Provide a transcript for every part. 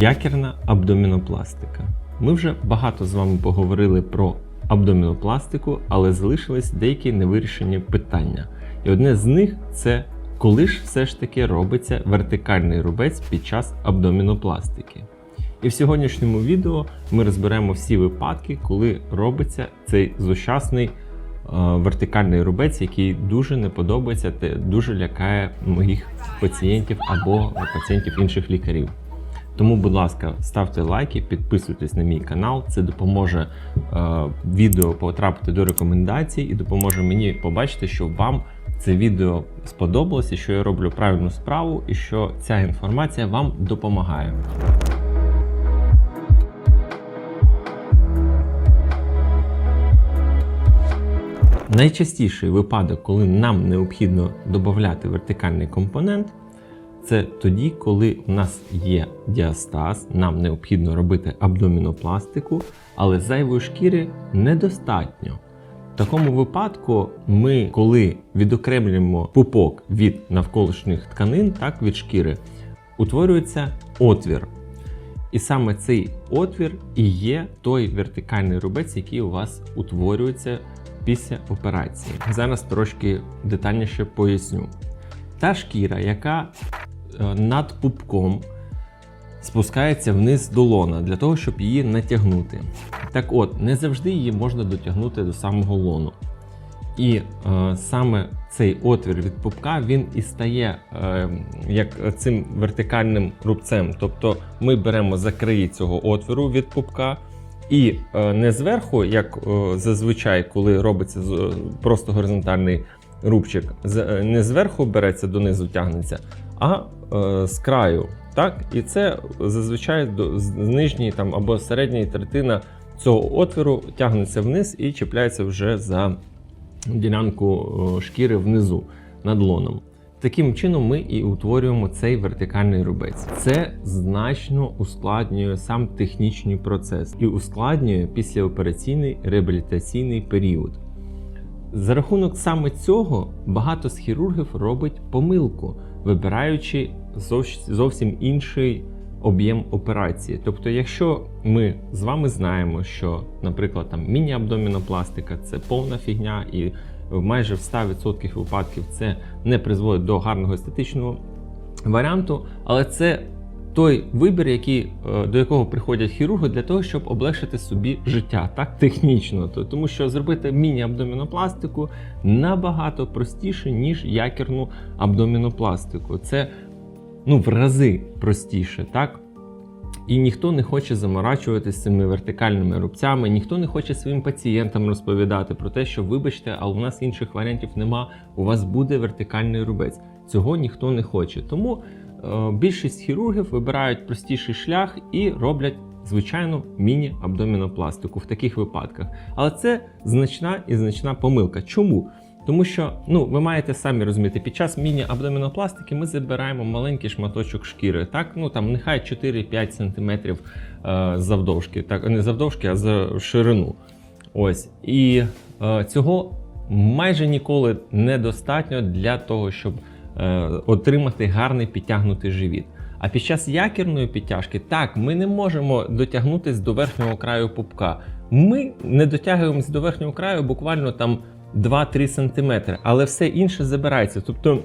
Якірна абдомінопластика. Ми вже багато з вами поговорили про абдомінопластику, але залишились деякі невирішені питання. І одне з них це коли ж все ж таки робиться вертикальний рубець під час абдомінопластики. І в сьогоднішньому відео ми розберемо всі випадки, коли робиться цей злощасний е, вертикальний рубець, який дуже не подобається та дуже лякає моїх пацієнтів або пацієнтів інших лікарів. Тому, будь ласка, ставте лайки, підписуйтесь на мій канал. Це допоможе е, відео потрапити до рекомендацій і допоможе мені побачити, що вам це відео сподобалося, що я роблю правильну справу і що ця інформація вам допомагає. Найчастіший випадок, коли нам необхідно додати вертикальний компонент, це тоді, коли у нас є діастаз, нам необхідно робити абдомінопластику, але зайвої шкіри недостатньо. В такому випадку ми, коли відокремлюємо пупок від навколишніх тканин, так від шкіри, утворюється отвір. І саме цей отвір і є той вертикальний рубець, який у вас утворюється після операції. Зараз трошки детальніше поясню. Та шкіра, яка е, над пупком спускається вниз до лона для того, щоб її натягнути. Так от, не завжди її можна дотягнути до самого лону. І е, саме цей отвір від пупка він і стає е, як цим вертикальним рубцем. Тобто ми беремо за краї цього отвору від пупка, і е, не зверху, як е, зазвичай, коли робиться е, просто горизонтальний рубчик, е, не зверху береться донизу тягнеться, а е, з краю. Так? І це зазвичай з нижньої там, або середньої третина цього отвору тягнеться вниз і чіпляється вже за ділянку шкіри внизу над лоном. Таким чином ми і утворюємо цей вертикальний рубець. Це значно ускладнює сам технічний процес і ускладнює післяопераційний реабілітаційний період. За рахунок саме цього багато з хірургів робить помилку, вибираючи зовсім інший об'єм операції. Тобто, якщо ми з вами знаємо, що, наприклад, там міні-абдомінопластика це повна фігня, і майже в 100% випадків це не призводить до гарного естетичного варіанту, але це той вибір, який, е, до якого приходять хірурги для того, щоб облегшити собі життя, так технічно. То- Тому що зробити міні-абдомінопластику набагато простіше, ніж якірну абдомінопластику. Це ну, в рази простіше, так? І ніхто не хоче заморачуватися цими вертикальними рубцями, ніхто не хоче своїм пацієнтам розповідати про те, що вибачте, а у нас інших варіантів нема, у вас буде вертикальний рубець. Цього ніхто не хоче. Тому більшість хірургів вибирають простіший шлях і роблять звичайну міні-абдомінопластику в таких випадках. Але це значна і значна помилка. Чому? Тому що ну ви маєте самі розуміти, під час міні-абдомінопластики ми забираємо маленький шматочок шкіри, так ну там нехай 4-5 см е, завдовжки, так не завдовжки, а за ширину. Ось і е, цього майже ніколи недостатньо для того, щоб е, отримати гарний підтягнутий живіт. А під час якірної підтяжки, так, ми не можемо дотягнутися до верхнього краю пупка. Ми не дотягуємося до верхнього краю буквально там 2-3 см, але все інше забирається. Тобто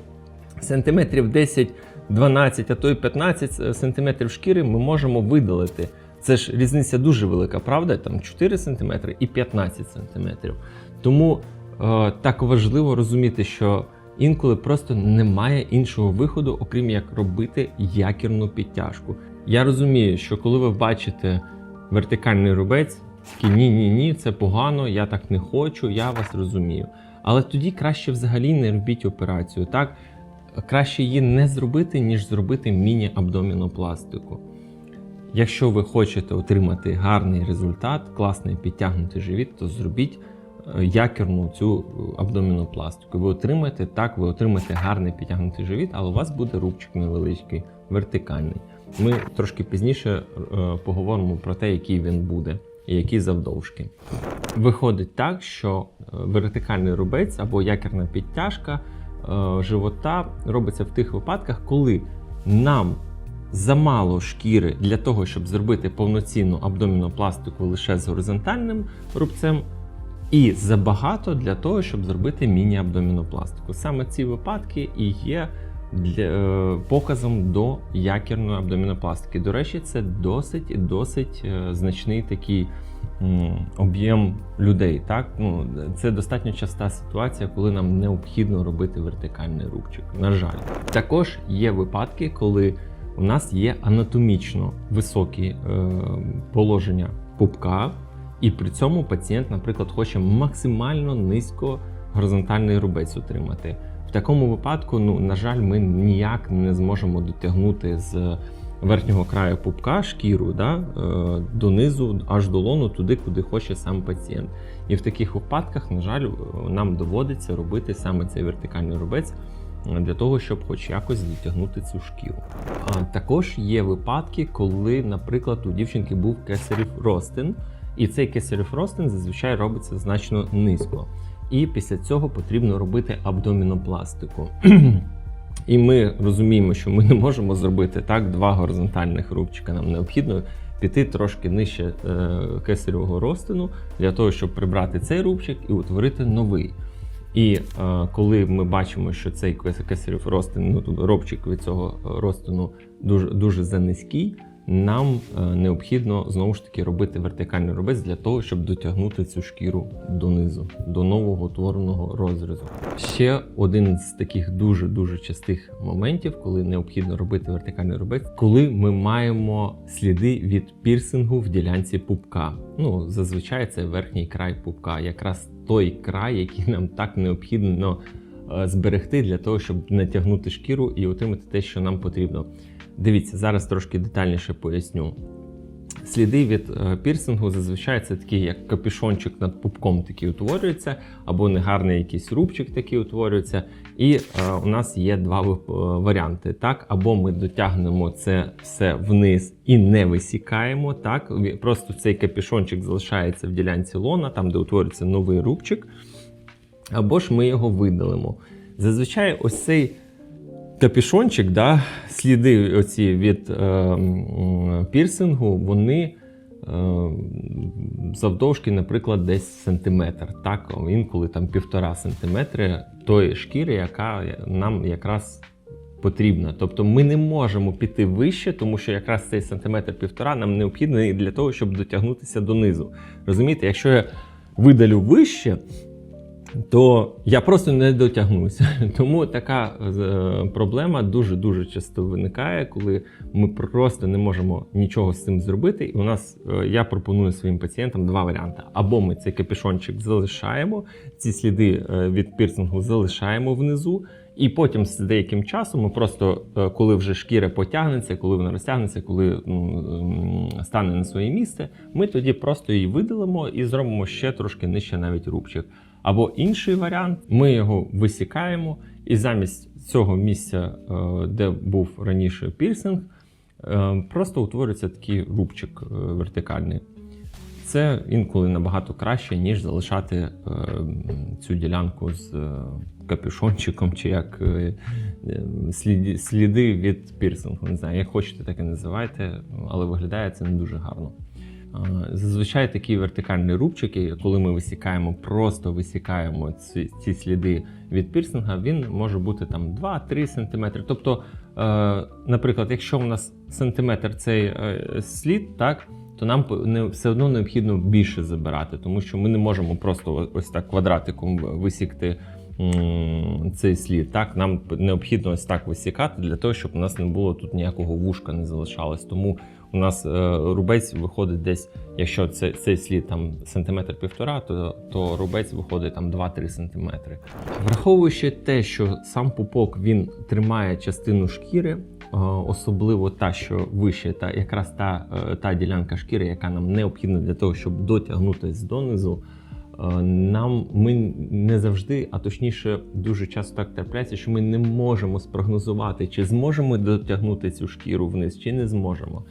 сантиметрів 10, 12, а то й 15 сантиметрів шкіри ми можемо видалити. Це ж різниця дуже велика, правда? Там 4 см і 15 см. Тому е, так важливо розуміти, що інколи просто немає іншого виходу, окрім як робити якірну підтяжку. Я розумію, що коли ви бачите вертикальний рубець, такі ні, ні, це погано, я так не хочу, я вас розумію. Але тоді краще взагалі не робіть операцію. Так краще її не зробити, ніж зробити міні-абдомінопластику. Якщо ви хочете отримати гарний результат, класний підтягнутий живіт, то зробіть якірну цю е, абдомінопластику. Ви отримаєте так, ви отримаєте гарний підтягнутий живіт, але у вас буде рубчик невеличкий, вертикальний. Ми трошки пізніше е, поговоримо про те, який він буде і які завдовжки. Виходить так, що е, вертикальний рубець або якірна підтяжка живота робиться в тих випадках, коли нам замало шкіри для того, щоб зробити повноцінну абдомінопластику лише з горизонтальним рубцем, і забагато для того, щоб зробити міні-абдомінопластику. Саме ці випадки і є для, е, показом до якірної абдомінопластики. До речі, це досить і досить е, значний такий об'єм людей. Так? Ну, це достатньо часта ситуація, коли нам необхідно робити вертикальний рубчик. На жаль, також є випадки, коли у нас є анатомічно високі е, положення пупка, і при цьому пацієнт, наприклад, хоче максимально низько горизонтальний рубець отримати. В такому випадку, ну на жаль, ми ніяк не зможемо дотягнути з верхнього краю пупка шкіру да, е, донизу, аж до лону, туди, куди хоче сам пацієнт. І в таких випадках, на жаль, нам доводиться робити саме цей вертикальний рубець е, для того, щоб хоч якось дотягнути цю шкіру. А також є випадки, коли, наприклад, у дівчинки був кесарів ростин, і цей кесарів ростин зазвичай робиться значно низько. І після цього потрібно робити абдомінопластику. І ми розуміємо, що ми не можемо зробити так два горизонтальних рубчика. Нам необхідно піти трошки нижче е, кесаревого розтину для того, щоб прибрати цей рубчик і утворити новий. І е, коли ми бачимо, що цей кесарів розтин, ну робчик від цього розтину дуже дуже занизький, нам е, необхідно знову ж таки робити вертикальний рубець для того, щоб дотягнути цю шкіру донизу, до нового утвореного розрізу. Ще один з таких дуже дуже частих моментів, коли необхідно робити вертикальний рубець, коли ми маємо сліди від пірсингу в ділянці пупка. Ну зазвичай це верхній край пупка, якраз той край, який нам так необхідно е, зберегти для того, щоб натягнути шкіру і отримати те, що нам потрібно. Дивіться, зараз трошки детальніше поясню. Сліди від е, пірсингу зазвичай це такий, як капюшончик над пупком такий утворюється, або негарний якийсь рубчик такий утворюється. І е, у нас є два е, варіанти. Так? Або ми дотягнемо це все вниз і не висікаємо. Так? Просто цей капюшончик залишається в ділянці лона, там де утворюється новий рубчик. Або ж ми його видалимо. Зазвичай ось цей капішончик, да, сліди оці від е, пірсингу, вони е, завдовжки, наприклад, десь сантиметр. Так, інколи там півтора сантиметри тої шкіри, яка нам якраз потрібна. Тобто ми не можемо піти вище, тому що якраз цей сантиметр півтора нам необхідний для того, щоб дотягнутися донизу. Розумієте, якщо я видалю вище, то я просто не дотягнуся. Тому така е, проблема дуже-дуже часто виникає, коли ми просто не можемо нічого з цим зробити. І у нас е, я пропоную своїм пацієнтам два варіанти: або ми цей капюшончик залишаємо, ці сліди е, від пірсингу залишаємо внизу. І потім з деяким часом ми просто, коли вже шкіра потягнеться, коли вона розтягнеться, коли стане на своє місце, ми тоді просто її видалимо і зробимо ще трошки нижче навіть рубчик. Або інший варіант, ми його висікаємо, і замість цього місця, е, де був раніше пірсинг, е, просто утворюється такий рубчик е, вертикальний. Це інколи набагато краще, ніж залишати цю ділянку з капюшончиком, чи як сліди від пірсингу. Не знаю, як хочете, так і називайте, але виглядає це не дуже гарно. Зазвичай такі вертикальні рубчики, коли ми висікаємо, просто висікаємо ці ці сліди від пірсинга, він може бути там 2-3 см. Тобто, е, наприклад, якщо у нас сантиметр цей е, слід, так, то нам все одно необхідно більше забирати, тому що ми не можемо просто ось так квадратиком висікти цей слід. Так, Нам необхідно ось так висікати для того, щоб у нас не було тут ніякого вушка не залишалось. Тому у нас е, рубець виходить десь, якщо це, цей слід там сантиметр півтора, то то рубець виходить там 2-3 сантиметри. Враховуючи те, що сам пупок він тримає частину шкіри, е, особливо та, що вище, та якраз та, е, та ділянка шкіри, яка нам необхідна для того, щоб дотягнутися донизу. Нам ми не завжди, а точніше, дуже часто так трапляється, що ми не можемо спрогнозувати, чи зможемо дотягнути цю шкіру вниз, чи не зможемо.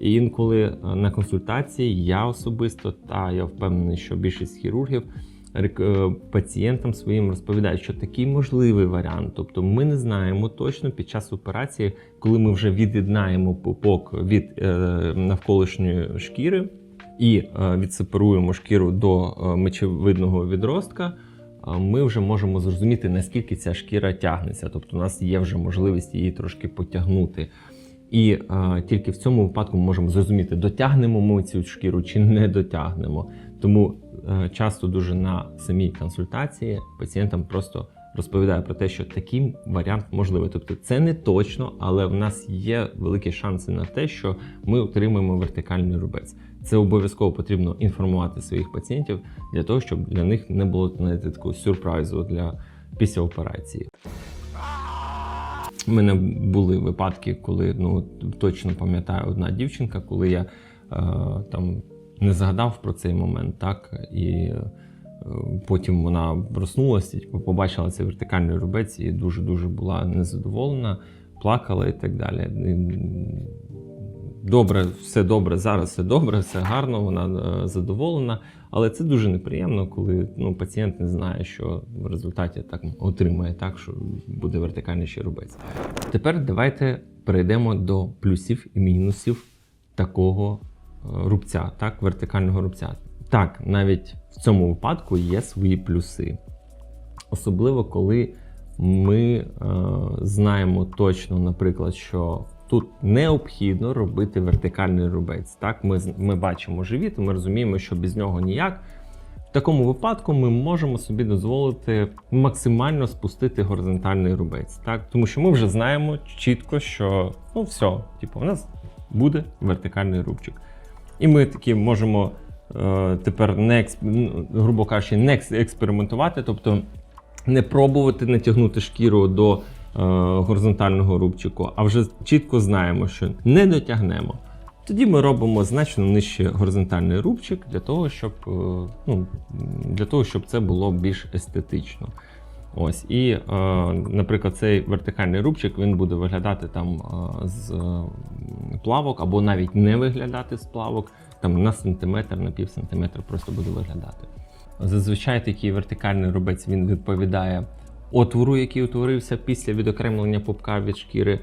І інколи е, на консультації я особисто, та я впевнений, що більшість хірургів е, пацієнтам своїм розповідають, що такий можливий варіант. Тобто ми не знаємо точно під час операції, коли ми вже від'єднаємо пупок від е, навколишньої шкіри і відсепаруємо шкіру до мечевидного відростка. Ми вже можемо зрозуміти, наскільки ця шкіра тягнеться. Тобто, у нас є вже можливість її трошки потягнути. І е, тільки в цьому випадку ми можемо зрозуміти, дотягнемо ми цю шкіру чи не дотягнемо. Тому е, часто дуже на самій консультації пацієнтам просто розповідаю про те, що такий варіант можливий. Тобто це не точно, але в нас є великі шанси на те, що ми отримаємо вертикальний рубець. Це обов'язково потрібно інформувати своїх пацієнтів для того, щоб для них не було знаєте, такого сюрпризу для після операції. У мене були випадки, коли ну точно пам'ятаю одна дівчинка, коли я е, там не згадав про цей момент, так і е, потім вона проснулася, типу, побачила цей вертикальний рубець і дуже дуже була незадоволена, плакала і так далі. Добре, все добре, зараз все добре, все гарно, вона е, задоволена. Але це дуже неприємно, коли ну, пацієнт не знає, що в результаті так отримає так, що буде вертикальний ще рубець. Тепер давайте перейдемо до плюсів і мінусів такого е, рубця, так, вертикального рубця. Так, навіть в цьому випадку є свої плюси. Особливо, коли ми е, знаємо точно, наприклад, що тут необхідно робити вертикальний рубець. Так, ми, ми бачимо живіт, ми розуміємо, що без нього ніяк. В такому випадку ми можемо собі дозволити максимально спустити горизонтальний рубець, так? тому що ми вже знаємо чітко, що ну все, типу, у нас буде вертикальний рубчик. І ми такі можемо е, тепер не грубо кажучи, не експериментувати, тобто не пробувати натягнути шкіру до горизонтального рубчику, а вже чітко знаємо, що не дотягнемо. Тоді ми робимо значно нижче горизонтальний рубчик для того, щоб, е, ну, для того, щоб це було більш естетично. Ось, і, е, наприклад, цей вертикальний рубчик він буде виглядати там е, з е, плавок, або навіть не виглядати з плавок, там на сантиметр, на пів сантиметра просто буде виглядати. Зазвичай такий вертикальний рубець він відповідає отвору, який утворився після відокремлення пупка від шкіри,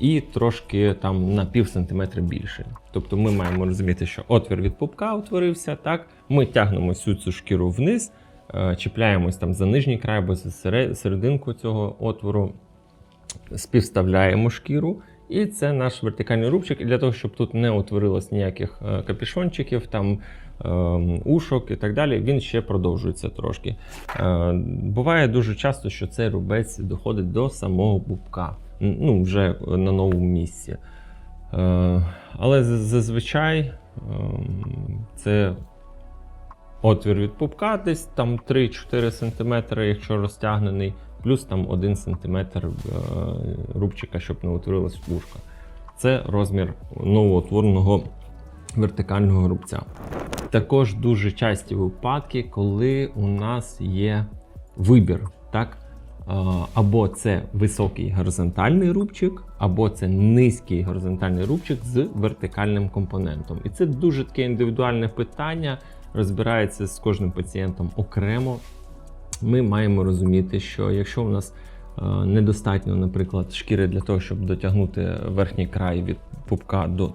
і трошки там на пів сантиметра більше. Тобто ми маємо розуміти, що отвір від пупка утворився, так ми тягнемо всю цю шкіру вниз, е, чіпляємось там за нижній край або за сере- серединку цього отвору, співставляємо шкіру. І це наш вертикальний рубчик. І для того, щоб тут не утворилось ніяких е, капюшончиків, там ушок і так далі, він ще продовжується трошки. Е, буває дуже часто, що цей рубець доходить до самого пупка, ну вже на новому місці. Е, але зазвичай ем, це отвір від пупка, десь там 3-4 см, якщо розтягнений, плюс там 1 см е, рубчика, щоб не утворилась вушка. Це розмір новоутвореного вертикального рубця. Також дуже часті випадки, коли у нас є вибір. Так? Або це високий горизонтальний рубчик, або це низький горизонтальний рубчик з вертикальним компонентом. І це дуже таке індивідуальне питання, розбирається з кожним пацієнтом окремо. Ми маємо розуміти, що якщо у нас недостатньо, наприклад, шкіри для того, щоб дотягнути верхній край від пупка до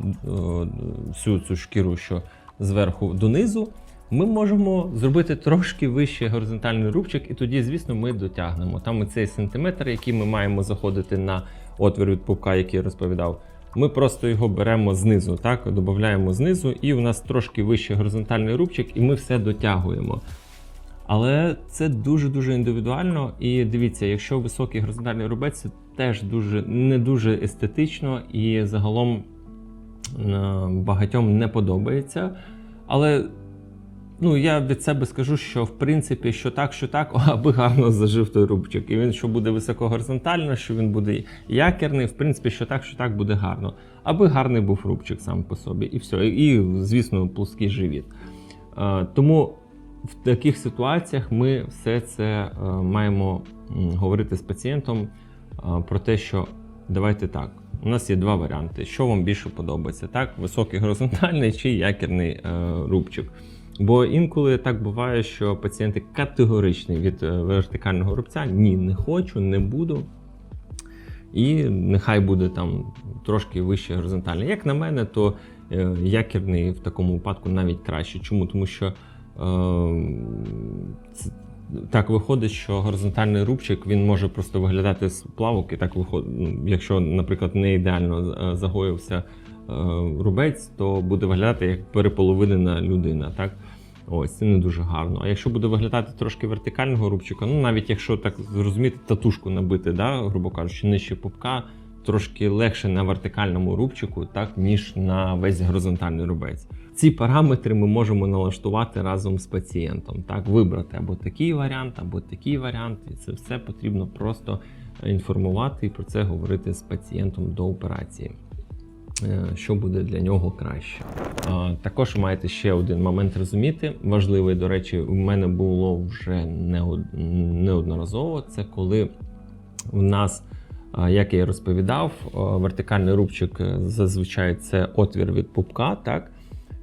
всю цю шкіру, що зверху донизу, ми можемо зробити трошки вищий горизонтальний рубчик, і тоді, звісно, ми дотягнемо. Там цей сантиметр, який ми маємо заходити на отвір від пупка, який я розповідав. Ми просто його беремо знизу, так, додаємо знизу, і у нас трошки вищий горизонтальний рубчик, і ми все дотягуємо. Але це дуже-дуже індивідуально. І дивіться, якщо високий горизонтальний рубець, це теж дуже не дуже естетично і загалом багатьом не подобається. Але ну, я від себе скажу, що в принципі, що так, що так, аби гарно зажив той рубчик. І він що буде високогоризонтально, що він буде якірний, в принципі, що так, що так буде гарно. Аби гарний був рубчик сам по собі, і все. І, звісно, плоский живіт. Е, Тому в таких ситуаціях ми все це е, маємо говорити з пацієнтом е, про те, що давайте так. У нас є два варіанти. Що вам більше подобається? Так, високий горизонтальний чи якірний е, рубчик. Бо інколи так буває, що пацієнти категоричні від е, вертикального рубця. Ні, не хочу, не буду. І нехай буде там трошки вище горизонтальний. Як на мене, то е, якірний в такому випадку навіть краще. Чому? Тому що е, так виходить, що горизонтальний рубчик він може просто виглядати з плавок, і так виходить. Ну, якщо, наприклад, не ідеально е, загоївся е, рубець, то буде виглядати як переполовинена людина. Так? Ось це не дуже гарно. А якщо буде виглядати трошки вертикального рубчика, ну навіть якщо так зрозуміти, татушку набити, да, грубо кажучи, нижче пупка, трошки легше на вертикальному рубчику, так ніж на весь горизонтальний рубець. Ці параметри ми можемо налаштувати разом з пацієнтом. Так, вибрати або такий варіант, або такий варіант. І це все потрібно просто інформувати і про це говорити з пацієнтом до операції. Е, Що буде для нього краще. Також маєте ще один момент розуміти. Важливий, до речі, у мене було вже неодноразово. Це коли в нас, як я і розповідав, вертикальний рубчик е, зазвичай це отвір від пупка. Так?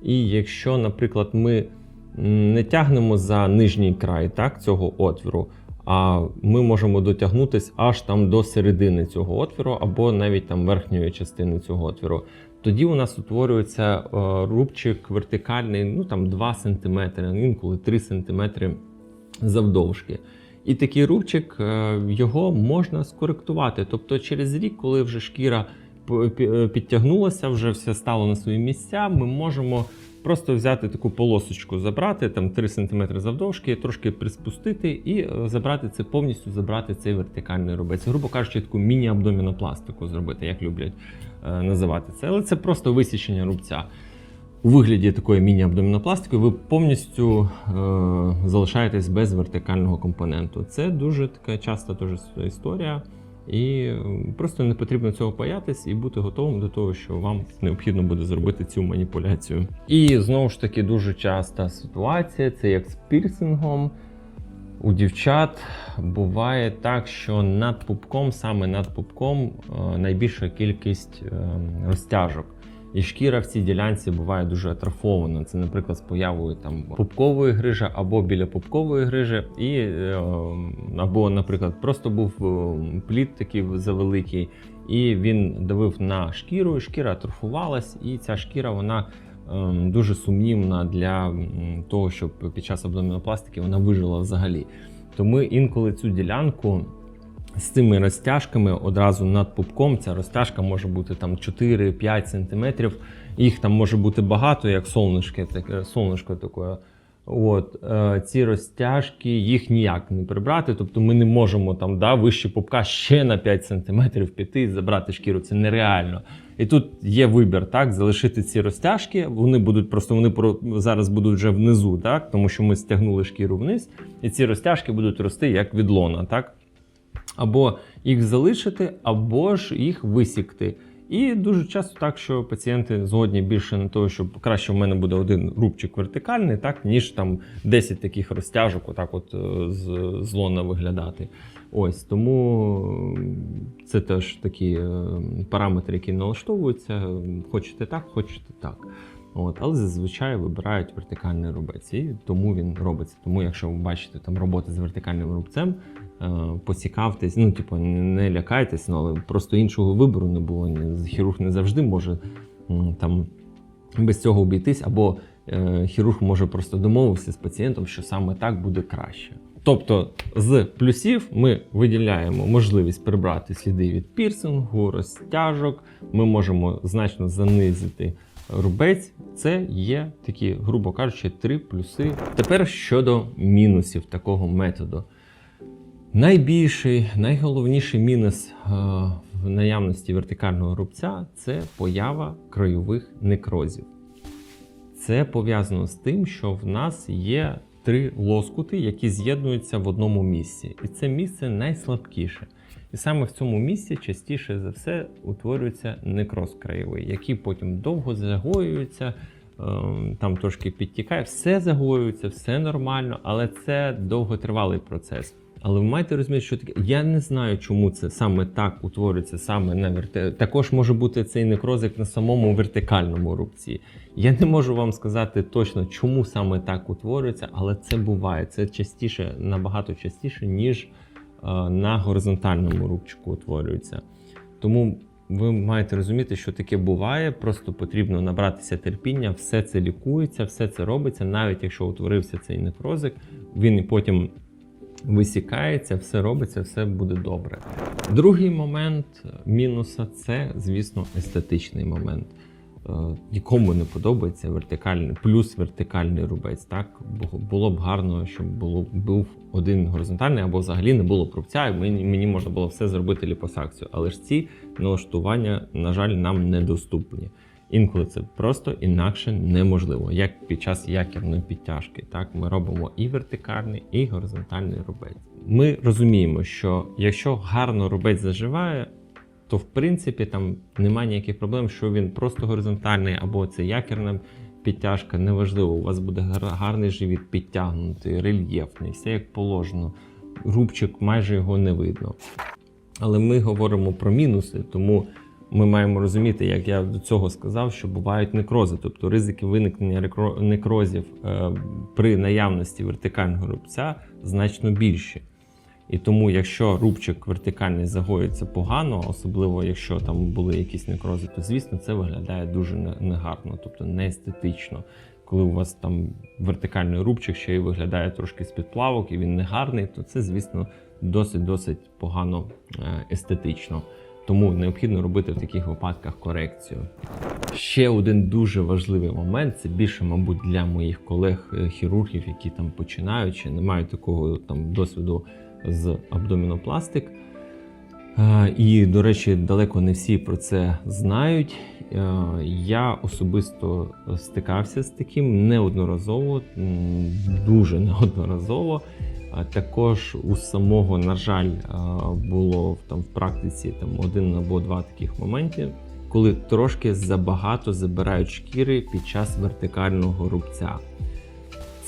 І якщо, наприклад, ми не тягнемо за нижній край так, цього отвіру, а ми можемо дотягнутися аж там до середини цього отвіру, або навіть там верхньої частини цього отвіру. Тоді у нас утворюється е, рубчик вертикальний, ну там 2 см, інколи 3 см завдовжки. І такий рубчик е, його можна скоректувати. Тобто через рік, коли вже шкіра е, підтягнулася, вже все стало на свої місця, ми можемо просто взяти таку полосочку, забрати там 3 см завдовжки, трошки приспустити і е, забрати це повністю забрати цей вертикальний рубець. Грубо кажучи, таку міні-абдомінопластику зробити, як люблять е, називати це. Але це просто висічення рубця. У вигляді такої міні-абдомінопластики ви повністю е, залишаєтесь без вертикального компоненту. Це дуже така часта теж історія, і просто не потрібно цього боятись і бути готовим до того, що вам необхідно буде зробити цю маніпуляцію. І знову ж таки дуже часта ситуація це як з пірсингом. У дівчат буває так, що над пупком, саме над пупком, е, найбільша кількість е, розтяжок. І шкіра в цій ділянці буває дуже атрофована. Це, наприклад, з появою там пупкової грижі або біля пупкової грижі, і е, або, наприклад, просто був е, плід такий завеликий, і він давив на шкіру, і шкіра атрофувалась, і ця шкіра вона е, дуже сумнівна для того, щоб під час абдомінопластики вона вижила взагалі. Тому інколи цю ділянку з цими розтяжками одразу над пупком. Ця розтяжка може бути там 4-5 см. Їх там може бути багато, як солнышко, таке, солнышко таке. От, е, ці розтяжки їх ніяк не прибрати. Тобто ми не можемо там да, вище пупка ще на 5 см піти і забрати шкіру. Це нереально. І тут є вибір, так, залишити ці розтяжки. Вони будуть просто вони про, зараз будуть вже внизу, так, тому що ми стягнули шкіру вниз, і ці розтяжки будуть рости як від лона. Так? Або їх залишити, або ж їх висікти. І дуже часто так, що пацієнти згодні більше на те, що краще в мене буде один рубчик вертикальний, так, ніж там 10 таких розтяжок, отак от е, з, з лона виглядати. Ось тому це теж такі е, параметри, які налаштовуються. Хочете так, хочете так. От, але зазвичай вибирають вертикальний рубець, і тому він робиться. Тому, якщо ви бачите там роботи з вертикальним рубцем, е, поцікавтесь, ну типу, не, лякайтесь, ну, але просто іншого вибору не було. Хірург не завжди може там без цього обійтись, або е, хірург може просто домовитися з пацієнтом, що саме так буде краще. Тобто з плюсів ми виділяємо можливість прибрати сліди від пірсингу, розтяжок. Ми можемо значно занизити рубець. Це є такі, грубо кажучи, три плюси. Тепер щодо мінусів такого методу. Найбільший, найголовніший мінус е, в наявності вертикального рубця це поява крайових некрозів. Це пов'язано з тим, що в нас є три лоскути, які з'єднуються в одному місці. І це місце найслабкіше. І саме в цьому місці частіше за все утворюється некроз краєвий, який потім довго загоюється, ем, там трошки підтікає, все загоюється, все нормально, але це довготривалий процес. Але ви маєте розуміти, що таке. Я не знаю, чому це саме так утворюється, саме на верти... Також може бути цей некрозик на самому вертикальному рубці. Я не можу вам сказати точно, чому саме так утворюється, але це буває. Це частіше, набагато частіше, ніж на горизонтальному рубчику утворюється. Тому ви маєте розуміти, що таке буває. Просто потрібно набратися терпіння, все це лікується, все це робиться, навіть якщо утворився цей некрозик, він потім висікається, все робиться, все буде добре. Другий момент мінуса це, звісно, естетичний момент. Е, Нікому не подобається вертикальний, плюс вертикальний рубець. Так було б гарно, щоб було був один горизонтальний або взагалі не було б рубця, і мені, мені можна було все зробити ліпосакцію. Але ж ці налаштування, на жаль, нам недоступні. Інколи це просто інакше неможливо, як під час якірної підтяжки. Так, ми робимо і вертикальний, і горизонтальний рубець. Ми розуміємо, що якщо гарно рубець заживає, то в принципі там немає ніяких проблем, що він просто горизонтальний або це якірна підтяжка. Неважливо, у вас буде гарний живіт підтягнутий, рельєфний, все як положено. Рубчик майже його не видно. Але ми говоримо про мінуси, тому ми маємо розуміти, як я до цього сказав, що бувають некрози, тобто ризики виникнення некрозів е, при наявності вертикального рубця значно більші. І тому, якщо рубчик вертикальний загоїться погано, особливо якщо там були якісь некрози, то звісно це виглядає дуже негарно, тобто не естетично. Коли у вас там вертикальний рубчик ще й виглядає трошки з-під плавок, і він не гарний, то це, звісно, досить-досить погано е, естетично. Тому необхідно робити в таких випадках корекцію. Ще один дуже важливий момент це більше, мабуть, для моїх колег-хірургів, які там починають чи не мають такого там досвіду з абдомінопластик. Е, І, до речі, далеко не всі про це знають. Е, Я особисто стикався з таким неодноразово, дуже неодноразово. Також у самого, на жаль, е, було там в практиці там один або два таких моменти, коли трошки забагато забирають шкіри під час вертикального рубця.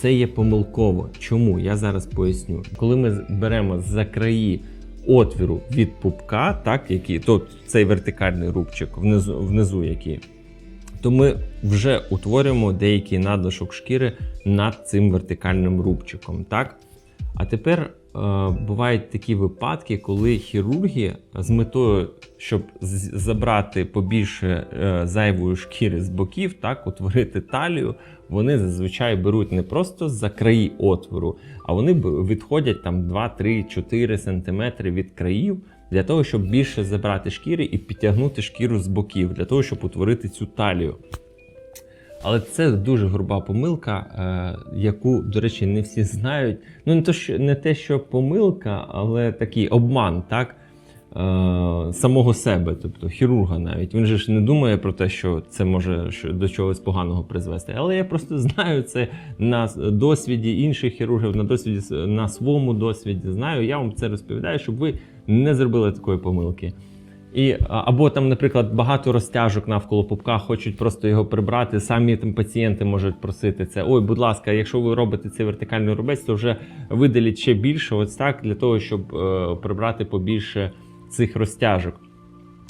Це є помилково. Чому? Я зараз поясню. Коли ми беремо за краї отвіру від пупка, так, який, то цей вертикальний рубчик внизу, внизу який, то ми вже утворюємо деякий надлишок шкіри над цим вертикальним рубчиком. Так? А тепер бувають такі випадки, коли хірурги з метою, щоб забрати побільше е, зайвої шкіри з боків, так, утворити талію, вони зазвичай беруть не просто за краї отвору, а вони відходять там 2, 3, 4 см від країв для того, щоб більше забрати шкіри і підтягнути шкіру з боків, для того, щоб утворити цю талію. Але це дуже груба помилка, е, яку, до речі, не всі знають. Ну, не то, що не те, що помилка, але такий обман, так? Е, самого себе, тобто хірурга навіть. Він же ж не думає про те, що це може до чогось поганого призвести. Але я просто знаю це на досвіді інших хірургів, на досвіді на своєму досвіді знаю. Я вам це розповідаю, щоб ви не зробили такої помилки. І, або там, наприклад, багато розтяжок навколо пупка, хочуть просто його прибрати. Самі там пацієнти можуть просити це. Ой, будь ласка, якщо ви робите цей вертикальний рубець, то вже видаліть ще більше, ось так, для того, щоб е, прибрати побільше цих розтяжок.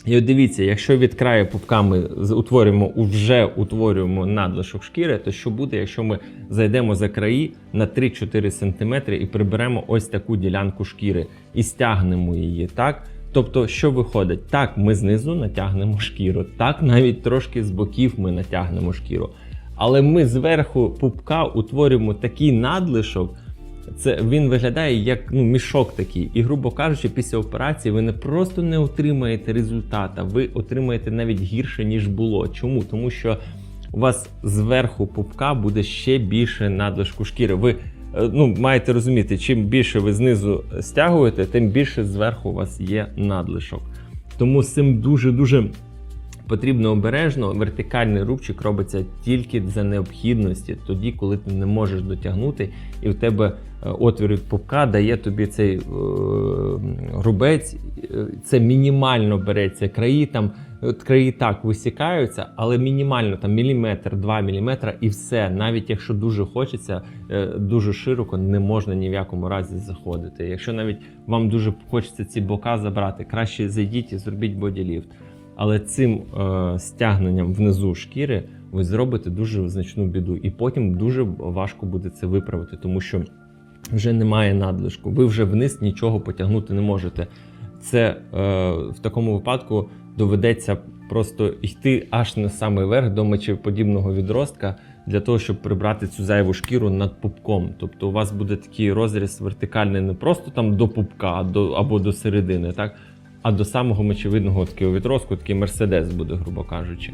І от дивіться, якщо від краю пупка ми утворюємо, вже утворюємо надлишок шкіри, то що буде, якщо ми зайдемо за краї на 3-4 см і приберемо ось таку ділянку шкіри і стягнемо її, так? Тобто, що виходить? Так, ми знизу натягнемо шкіру, так, навіть трошки з боків ми натягнемо шкіру. Але ми зверху пупка утворюємо такий надлишок, це він виглядає як ну, мішок такий. І, грубо кажучи, після операції ви не просто не отримаєте результата, ви отримаєте навіть гірше, ніж було. Чому? Тому що у вас зверху пупка буде ще більше надлишку шкіри. Ви ну, маєте розуміти, чим більше ви знизу стягуєте, тим більше зверху у вас є надлишок. Тому з цим дуже-дуже потрібно обережно. Вертикальний рубчик робиться тільки за необхідності, тоді, коли ти не можеш дотягнути, і в тебе е, отвір від пупка дає тобі цей е, рубець. Е, Це мінімально береться краї там от краї так висікаються, але мінімально там міліметр, два міліметра і все. Навіть якщо дуже хочеться, е, дуже широко не можна ні в якому разі заходити. Якщо навіть вам дуже хочеться ці бока забрати, краще зайдіть і зробіть боділіфт. Але цим е, стягненням внизу шкіри ви зробите дуже значну біду, і потім дуже важко буде це виправити, тому що вже немає надлишку. Ви вже вниз нічого потягнути не можете. Це е, в такому випадку доведеться просто йти аж на самий верх до мечеподібного відростка для того, щоб прибрати цю зайву шкіру над пупком. Тобто у вас буде такий розріз вертикальний не просто там до пупка до, або до середини, так? а до самого мечевидного такого відростку, такий мерседес буде, грубо кажучи.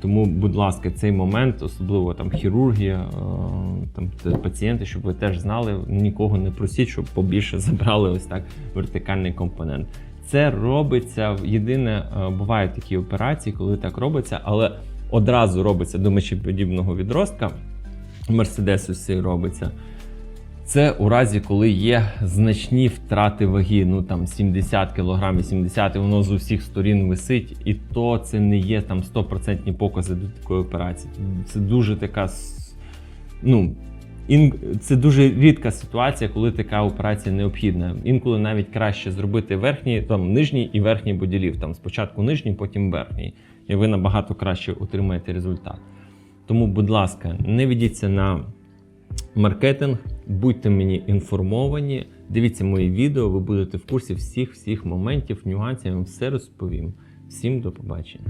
Тому, будь ласка, цей момент, особливо там хірургія, е, там пацієнти, щоб ви теж знали, нікого не просіть, щоб побільше забрали ось так вертикальний компонент. Це робиться в єдине, е, бувають такі операції, коли так робиться, але одразу робиться до мечеподібного відростка. Мерседес цей робиться. Це у разі, коли є значні втрати ваги, ну там 70 кг, 80 і воно з усіх сторін висить, і то це не є там 100% покази до такої операції. Це дуже така ну, ін... це дуже рідка ситуація, коли така операція необхідна. Інколи навіть краще зробити верхній, там нижній і верхній боділів. Там спочатку нижній, потім верхній. І ви набагато краще отримаєте результат. Тому, будь ласка, не ведіться на маркетинг, будьте мені інформовані, дивіться мої відео, ви будете в курсі всіх всіх моментів, нюансів, я вам все розповім. Всім до побачення.